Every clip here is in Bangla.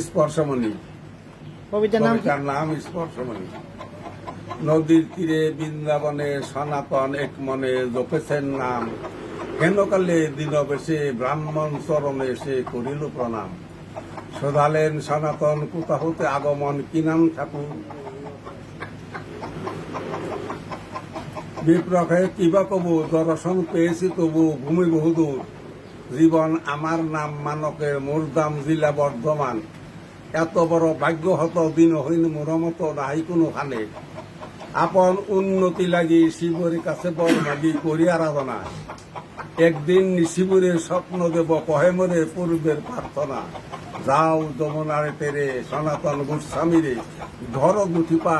স্পর্শমণি। কবিতার নাম স্পর্শমণি। নদীর তীরে বৃন্দাবনে সনাতন এক মনে জপেছেন নাম। হেনকালে দিনবেশে ব্রাহ্মণ চরণে সে করিল প্রণাম। শোধালেন সনাতন কোথা হতে আগমন কিনাম ঠাকুর। বিপ্রখে কিবা কবু দর্শন পেয়েছি তবু ভূমি বহুদূর। জীবন আমার নাম মানকের মুরদাম জিলা বর্ধমান। এত বড় ভাগ্য হত দিন হইন মোরমত নাই কোনো খানে আপন উন্নতি লাগি শিবরের কাছে বল মাগি করি আরাধনা একদিন শিবরের স্বপ্ন দেব কহে মরে পূর্বের প্রার্থনা যাও যমুনারে তেরে সনাতন গোস্বামীরে ধর গুঠি পা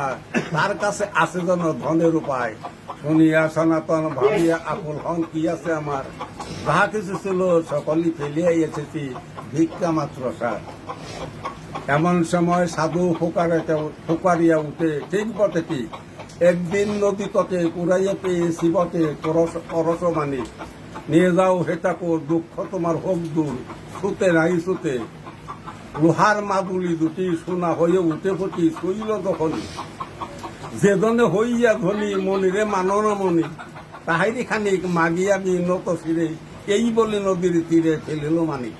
তার কাছে আছে যেন ধনের উপায় শুনিয়া সনাতন ভাবিয়া আকুল হন কি আছে আমার যাহা কিছু ছিল সকলই ফেলিয়া এসেছি ভিক্ষা মাত্র সার এমন সময় সাধু ফোকারে ফোকারিয়া উঠে, ঠিক কি? একদিন নদী তটে কুড়াইয়া পেয়ে শিবতে করস মানি। নিয়ে যাও হেটাকো দুঃখ তোমার হোক দূর, সুতে নাই সুতে। লোহার মাদুলি দুটি সোনা হয়ে উঠে ফুটি শুইল তখন। যেদনে হইয়া ধনী, মনিরে মানন মনি। তাহারি খানিক মাগিয়া বিনত শিরে, এই বলে নদীর তীরে ফেলিল মানিক